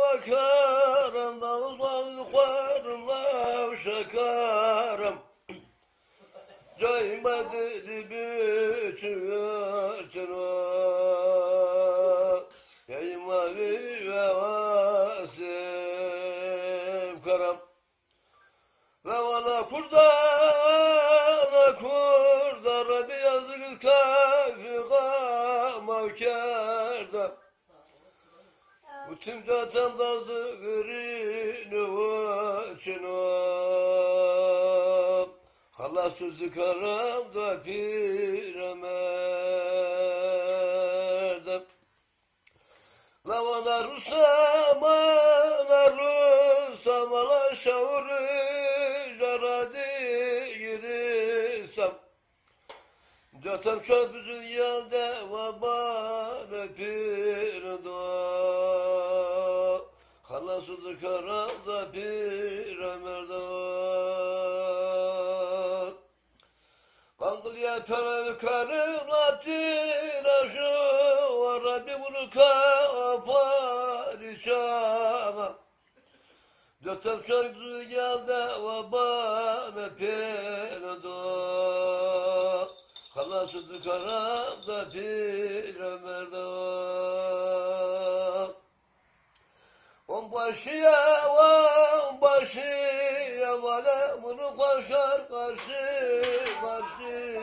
bakarım da uzaklarım şakarım Caymadı bütün açına Yaymavi ve vasım karam Ve bana kurdana kurdara bir yazık tevfika mavkerda Bütün gırını uçunu Allah sözü karamda piremerde Lavana rusamana rusamana şavru jaradi girisam Zaten köprüsün yelde vabane pirdo Hala sözü karamda piremerde Kandıl yaparım karım latiraşı var. Rabbi bunu kaparişana Dötem şarkısı geldi ve bana pelado Halasızı karamda piremerdo Onbaşıya onbaşıya Vale bunu koşar karşı karşı